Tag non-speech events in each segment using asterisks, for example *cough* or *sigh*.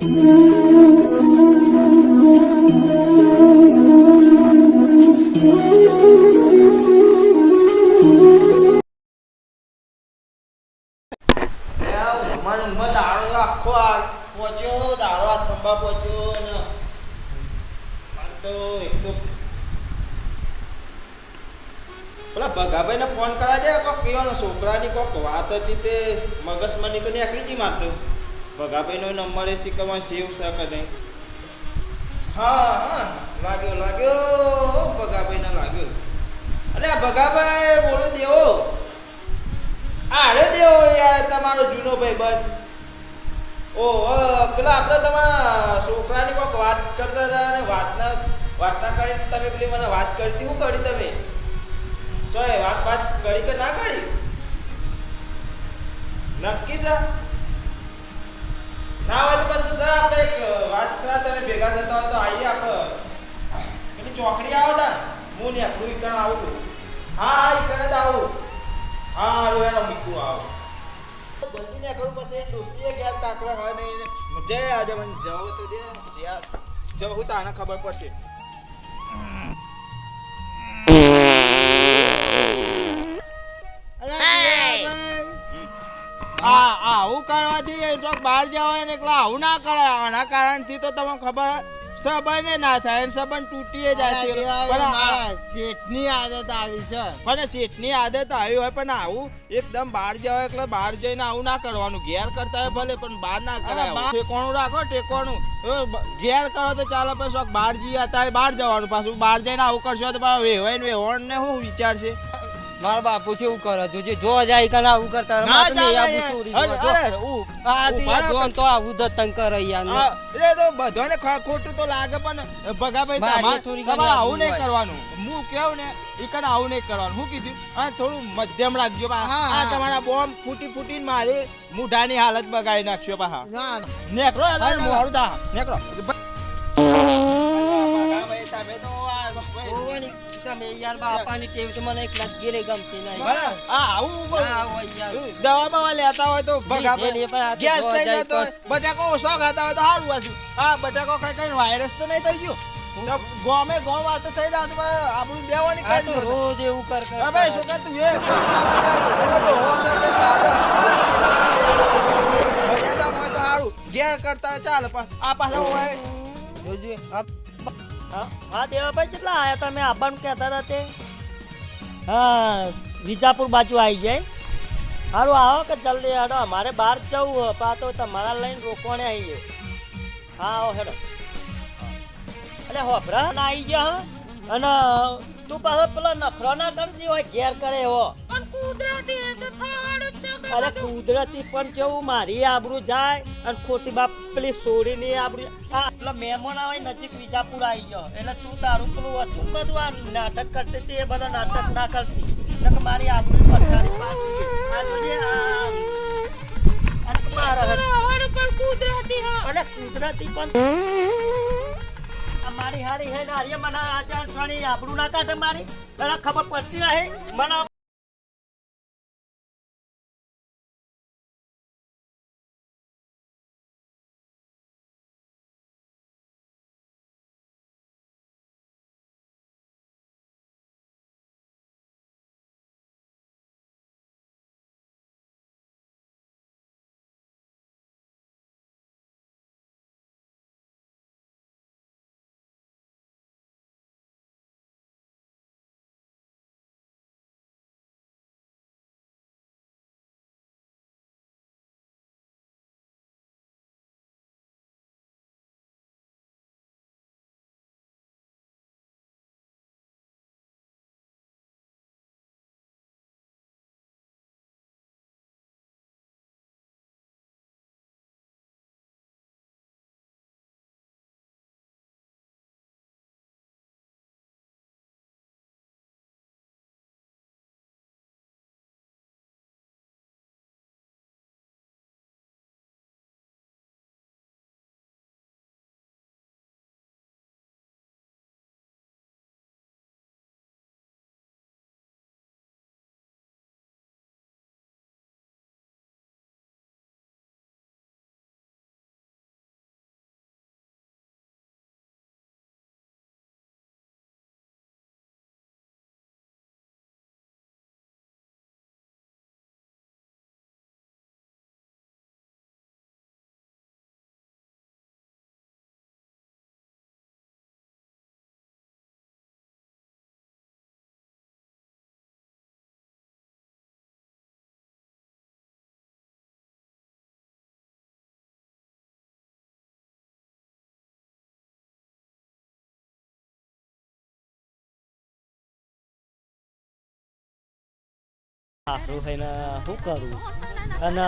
ઊંઘમાં ને ઊંઘમાં દાડો આખો આ પહોંચ્યો દાડો આ થંભા પહોંચ્યો ને આમ તો એક તો પેલા ભગાભાઈને ફોન કરા દે કોક કહેવાનો છોકરાની કોક વાત હતી તે મગજમાંની તો નીકળી જી મારતો ભગાભાઈનો નંબર શીખવામાં સેવ શકે નહીં? હા હા, લાગ્યો લાગ્યો ભગાભાઈને લાગ્યો. અરે ભગાભાઈ, બોલો દેવો. આડે દેવો યાર, તમારો જૂનો ભાઈ, બસ. ઓ પેલા આપણે તમારા છોકરાની કોઈક વાત કરતા હતા અને વાતના વાતના કરી તમે પેલી મને વાત કરતી, શું કરી તમે? સો એ વાત વાત કરી કે ના કરી? નક્કી સર સર આપણે એક વાત સર તમે ભેગા થતા હોય તો આવીએ આપણે પેલી ચોકડી આવો તા. હું ને આપણું ઈકણ આવું હા હા ઈકણ જ આવું. હા હારું હેડો મીઠું આવો. જલ્દી ને કરું પછી ડોસીએ ગયા તાકવા હોય નહીં. જય આજે મને જવું તો દે. જવું તો આને ખબર પડશે. એ ચોક બહાર જવાય ને એકલા આવું ના કરે. આના કારણથી તો તમને ખબર સંબંધ ના થાય સંબંધ તૂટીએ જાય છે. પણ શેઠની આદત આવી છે. પણ શેઠની આદત આવી હોય પણ આવું એકદમ બહાર જવાય એટલે બહાર જઈને આવું ના કરવાનું. ઘેર કરતા હોય ભલે પણ બહાર ના કરાય. ટેકોણું રાખો ટેકોણું ઘેર કરો તો ચાલો પછી બહાર જઈએ અત્યારે બહાર જવાનું. પાછું બહાર જઈને આવું કરશો તો વેવાય ને વેવણ ને શું વિચારશે? મારા બાપુ છે એવું કરે જોજે જો જાય કના આવું કરતા ના મારે નહીં ચાલે. આવું છોડી અરે, ઉ- આ ઊભા જોન તો આવું જ તંગ કરે યાર. એ તો બધાને ખોટું તો લાગે પણ ભગાભાઈ મારે તમારે થોડી ઘણી આવું નહીં કરવાનું. હું કેવું ને ઈકન આવું નહીં કરવાનું. હું કીધું હા થોડું મધ્યમ રાખજો બા. હા, આ તમારા બોમ્બ ફૂટી ફૂટીને મારી મુઢાની હાલત બગાડી નાખ્યો બા. ના ના. નેકરો હા, ના. નેકરો જોવાની યાર બાપાની ટેવ તો મને એકલા ઘેરે ગમતી નહીં. બરાબર. આ આવું ના યાર. દવા બવા લેતા હોય તો ભગાભાઈ પણ ગેસ થઈ જતો હોય. બટાકો ઓછો ખાતા હોય તો સારું હતું આ બટાકો ખાઈ વાયરસ તો નહીં થઈ ગયું. ગોમે ગોમ વાત થઈ જાવ તો આપણું દેવાની રોજ એવું કર કર ભાઈ કરે. શું તું એ ઘેર કરતા ચાલે આ પાછા હોય. જોજે આ હા? દેવાભાઈ કેટલા આયા તમે આવવાનું કહેતા હતા તે. હા, વિજાપુર બાજુ આવી જાય. સારું આવો કે જલ્દી હેડો અમારે બહાર જવું પા તો તમારા લઈને રોકવાને જાય હા, આવો હેડો. એટલે હોભરા ના આવી હા. અને તું પાછો પેલો નફરો ના કરતી હોય, ઘેર કરે એવો. કુદરતી અરે કુદરતી પણ જેવું મારી આબરૂ જાય અને ખોટી બાપ પેલી સોરીની આબરૂ હા પેલા મહેમાન આવે નજીક વિજાપુર આવી ગયો. એટલે તું તારું પેલું હતું બધું આ નાટક કરતી હતી? એ બધા નાટક ના કરતી. એટલે મારી આબરૂ પથારી અને કુદરતી પણ મારી હારી હે ને હારી મને સ્વાણી આબરૂ ના કાઢે મારી. તને ખબર પડતી નહીં મને સારું છે ને શું કરું? અને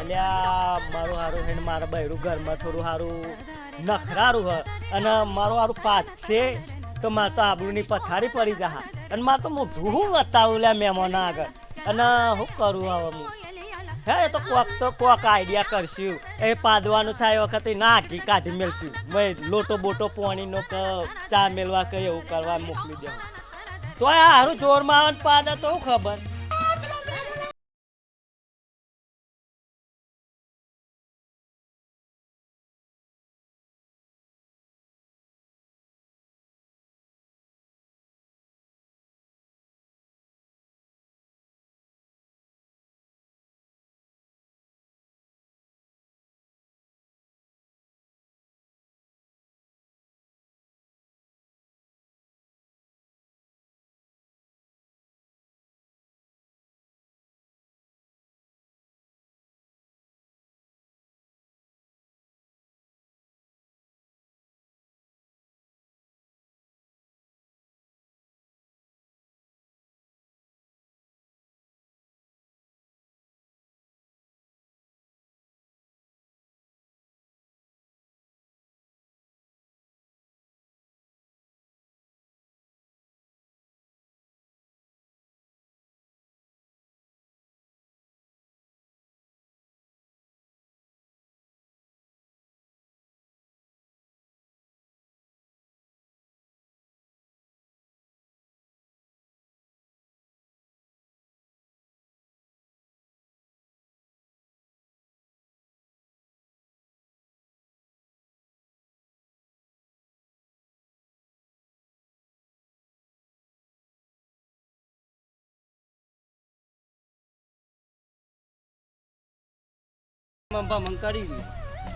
અલ્યા, મારું સારું છે ને, મારા બૈરું ઘરમાં થોડું સારું નખરારું હ. અને મારું સારું પાછે તો મારે તો આબરૂની પથારી પડી જા. અને મારે તો મોઢું હું બતાવું લે મહેમાન આગળ. અને શું કરું હવે હું? હે તો કોક તો કોક આઈડિયા કરશું. એ પાદવાનું થાય વખતે નાખી કાઢી મેળશું. મેં લોટો બોટો પોણીનો ચા મેળવા કે એવું કરવા મોકલી દેવું તો આ હારું જોરમાં આવે પાદે તો ખબર?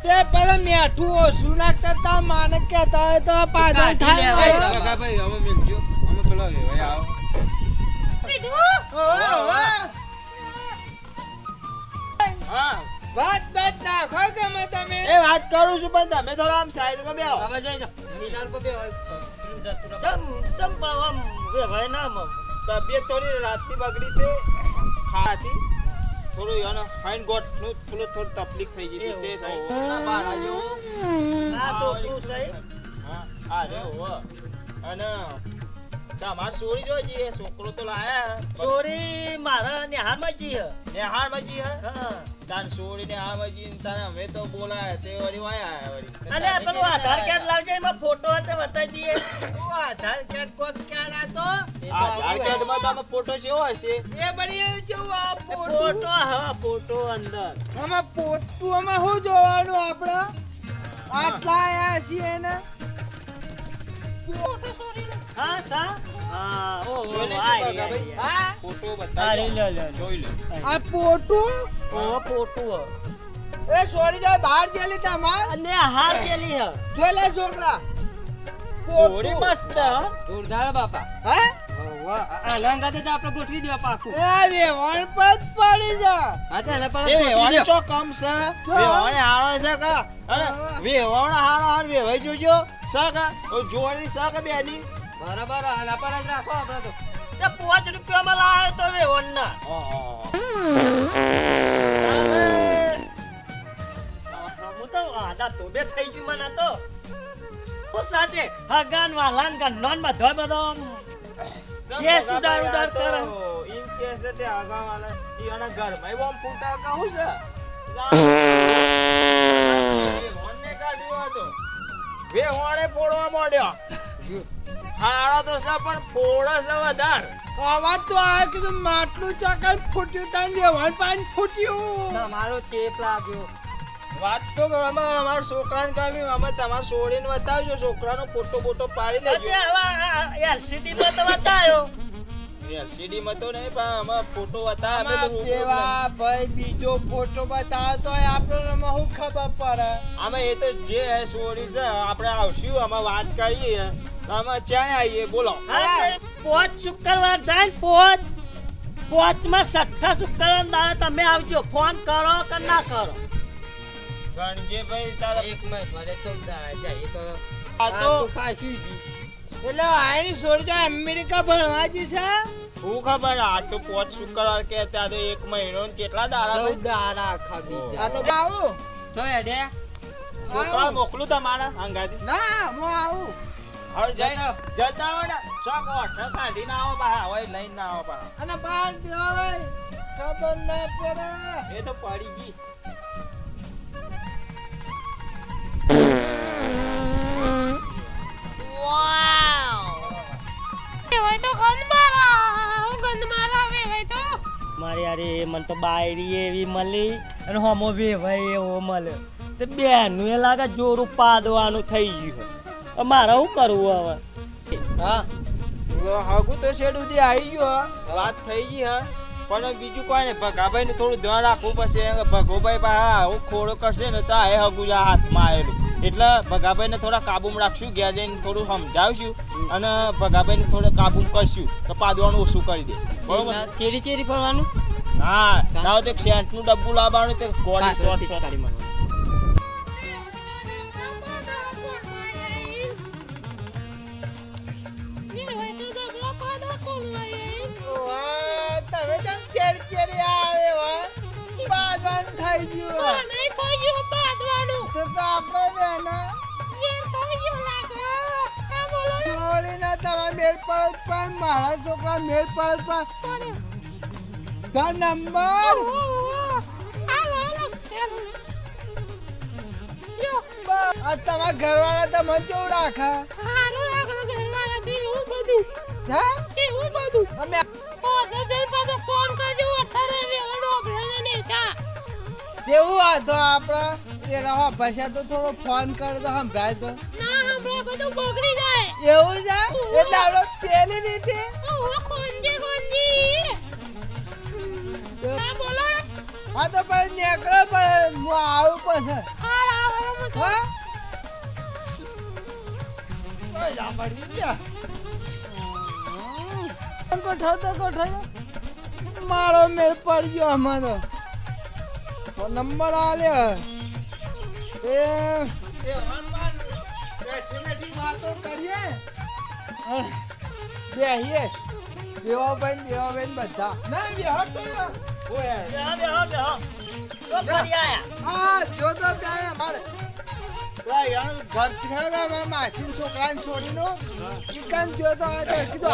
તે પેલા મેઠું ઓછું ના કરતા માને કહેતા હોય તો પાછળ થાય મેલજો અમે પેલા આવો. વાત વાત નાખો ગમે તમે. એ વાત કરું છું પણ તમે થોડા આમ સાઈડમાં બેહો. હવે જોઈ પર ચમ ના તબિયત થોડી રાતની બગડી તે ખાવાથી થોડું યાનો ફાઇન ગોટનું થોડું થોડું તકલીફ થઈ ગઈ તો ના બાર આવ્યો. ના તો તું સહી હા આ રે હો. અને તમાર સોરી જોજી એ છોકરો તો લાયા. ચોરી મારા નિહાળમાં જી હે નેહાર મજી હે. હા ચોરી સોરી ને આ મજી અમે તો બોલાયા તે વળી વાયા વળી. અલે પેલું આધાર કાર્ડ લાવજે એમાં ફોટો હતો બતાવી દઈએ. તું આધાર કાર્ડ કોક ક્યાં હતો એ તો આ આવું આધાર તો ફોટો જેવો હશે. એ બળી જેવું આ ફોટો હા ફોટો અંદર. આમાં પોટું આમાં શું જોવાનું આપણે આટલા આયા છીએ ને? હા સા? હા. હા ફોટો ફોટો હે. જોરદાર બાપા. હે? વાહ, આના અંગાતે તો આપણે ગોઠવી દેવા પાકું. એ પર પડી જા. હા તો એના પર જ એ ગોઠવી વેવાણે દેવા. ચો કમ છે? વેવાણે હારો છે કા? અરે વેવાણે હારો હાર વેવાઈ જોજો. સ કા? જોડી સ કા બેની? બરાબર આના પર જ રાખો આપણે તો. તે પાંચ રૂપિયામાં લાવ્યો તો વે વન્ના. હું તો આદા તો બે થઈ ગયું મને તો. હું સાથે હગાન વાલાનમાં બધો બધો Yes, ઉડાર, ઉડાર કરે. ઇન કેસ તે આગા વાળા ઈવાના ઘરમાં બોમ્બ ફૂટા કહું છે? *laughs* વેવાણને કાઢ્યો હતો. વેવાણે ફોડવા માંડ્યો. હારો તો છે પણ ફોડે છે વધારે. અવાજ તો આ કીધું માટલું ચકલ ફૂટ્યું તાન વેવણ પાન ફૂટ્યું. ના, મારો ચેપ લાગ્યો. વાત તો કરો, અમે અમારા છોકરાને કહ્યું અમે તમારે છોડીને બતાવજો છોકરાનો ફોટો ફોટો પાડી લેજો. એલસીડી માં તો બતાયો એલસીડી માં તો નહીં પણ અમે ફોટો બતાવે અમે તો આમાં જેવા ભાઈ બીજો ફોટો બતાવે તો આપણને શું ખબર પડે? અમે એ તો જે હે સોરી છે આપણે આવશું અમે વાત કરીએ. અમે ચાય આવીએ બોલો. પોચ શુક્રવાર જાય પોચ પોચ. માં છઠ્ઠા શુક્રવાર દાડે તમે આવજો. ફોન કરો કે ના કરો? ગણજે તારા એક મિનિટ મારે તો જાય. તો આ તો આ જ. એટલે આની છોડી અમેરિકા ભણવા જશે શું ખબર આ તો પોચ શુક્રવાર કે ત્યાં એક મહિનો કેટલા દાડા દાડા આખા આ તો આવું. છો હેડે. છોકરા મોકલું તમારા અંગાથી? ના હું આવું. હવે જઈ જતા. જતા હોય ને ચોક ઓઠો કાઢીને આવો બહાર હવે લઈને ના આવો બહાર અને બાર દેવાય ખબર ના પડે. એ તો પડી ગઈ. મારે એ મને તો બાયરી એવી મળી અને હોમો વેવાય એવો મળે તે બેનું એ લાગે જોરું પાદવાનું થઈ ગયું મારે શું કરવું હવે? હા? હગું તો શેડ સુધી આવી ગયો વાત થઈ ગઈ હા. પણ બીજું કોઈ નહીં ભગાભાઈ નું થોડું ધ્યાન રાખવું પડશે. ભગોભાઈ હા હું ખોડો કરશે ને તો આ એ હગું જ આ હાથમાં આવેલું. એટલે ભગાભાઈ ને થોડા કાબુમાં રાખશું ઘેર જઈને થોડું સમજાવશું અને ભગાભાઈ ને થોડું કાબુમાં કરશું તો પાદવાનું ઓછું કરી દે. બરોબર? ચેરી ચેરી ફરવાનું ના ના તો એક સેન્ટનું ડબ્બુ લાવવાનું તે કોડી આપણે બેના છોડીને તમે મેળ પડે પણ મારા છોકરા મેળ પડે પણ. ઘર નંબર. તમારા ઘરવાળા તમે કેવું રાખે? હા અમે ફોન કરજો. કેવું વાંધો આપણે એ રહો ભાષા તો થોડો ફોન કરે તો સંભળાય તો. ના હમણાં બધું બગડી જાય. એવું છે? એટલે આપણે પેલી રીતે કોંજી કોંજી હા બોલો હા તો પછી નીકળો પછી હું આવું પછી. હા ગોઠવ તો મારો મેળ પડ્યો અમારો. તો નંબર આલ્યો એ. વાતો કરીએ. બેહીએ દેવાભાઈ દેવાભાઈ બધા. ના બેહો તો ના. બેહો, બેહો, બેહો. તો ફરી આયા. હા જો તો ત્યાં મારા માસીના છોકરાને છોડીનો. ઈકાન જો તો કીધું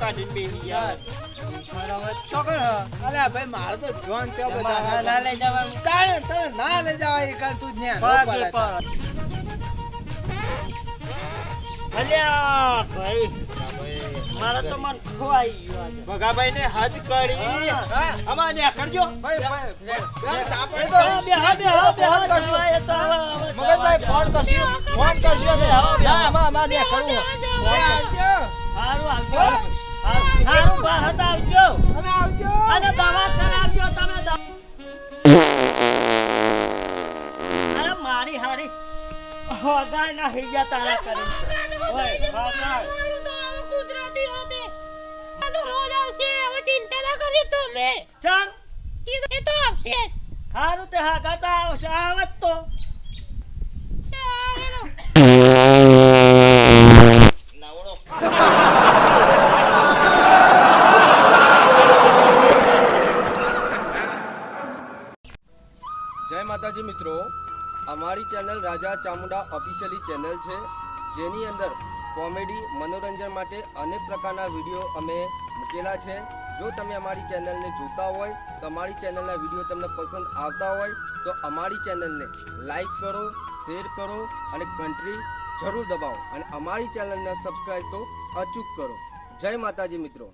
કાઢી અલ્યા ભાઈ મારે તો જોન ત્યાં તમારે ના બધા લઈ જવાનું. તાણે તાણે ના લઈ જવાય એકાદ તું જ ન્યા નો પગે પડે. પર અલ્યા ભાઈ. મારે તો મન ખવાઈ ગયું. ભગાભાઈ ને હદ કરી. હા. અમારે ને કરજો. ભાઈ બેહો, તો. બેહો, હા બેહો, ફોન કરશું. હા તો હવે મગનભાઈ ફોન કરશું ફોન કરશું અમે હા આમાં અમારે ને કરવું. એ આવજો. સારું ભારત આવજો અને આવજો અને દવા કરાવજો તમે. અરે મારી હારી. હગાઈ ના હઈ ગયા તારા કરી. ઓય હગાઈ કુદરતી હોતે. આ તો રોજ આવશે. હવે ચિંતા ના કરી તમે. ચાલ. એ તો આવશે. સારું તે હા તો આવશે આવત તો નવડો જય માતાજી મિત્રો, અમારી channel Raja Chamunda officially channel છે, જેની અંદર કોમેડી, મનોરંજન માટે અનેક પ્રકારના વીડિયો અમે મૂકેલા છે. જો તમે અમારી ચેનલને જોતા હોય, તો અમારી ચેનલના વીડિયો તમને પસંદ આવતા હોય, તો અમારી ચેનલને લાઈક કરો શેર કરો અને ઘંટરી જરૂર દબાવો અને અમારી ચેનલને સબસ્ક્રાઈબ તો અચૂક કરો. જય માતાજી મિત્રો.